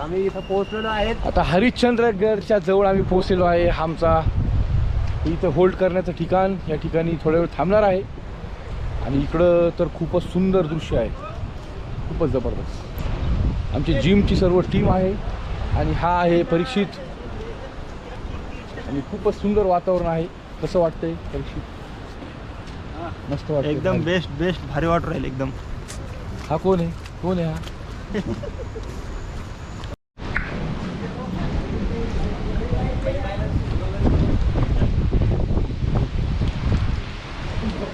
आम्ही इथं पोहोचलेलो आहेत. आता हरिश्चंद्रगडच्या जवळ आम्ही पोहोचलेलो आहे. आमचा इथं होल्ड करण्याचं ठिकाण. या ठिकाणी थोड्या वेळ थांबणार आहे. आणि इकडं तर खूपच सुंदर दृश्य आहे. खूपच जबरदस्त. आमची जिमची सर्व टीम आहे. आणि हा आहे परीक्षित. आणि खूपच सुंदर वातावरण आहे. कसं वाटतंय परीक्षित? मस्त वाटतं एकदम बेस्ट बेस्ट भारी वाटू राहील एकदम. हा कोण आहे? कोण आहे हा?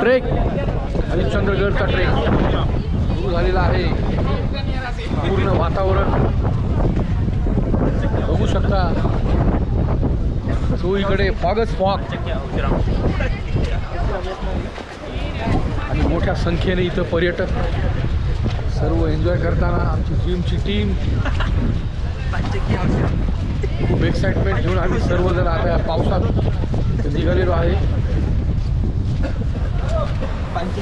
ट्रेक. हरिश्चंद्रगडचा ट्रेक. सुरू झालेला आहे. पूर्ण वातावरण. बघू शकता. चोहीकडे फॉगच फॉग आणि मोठ्या संख्येने इथं पर्यटक. सर्व एन्जॉय करताना आमची जिमची टीम खूप एक्साइटमेंट घेऊन आम्ही सर्वजण आता या पावसात निघालेलो आहे.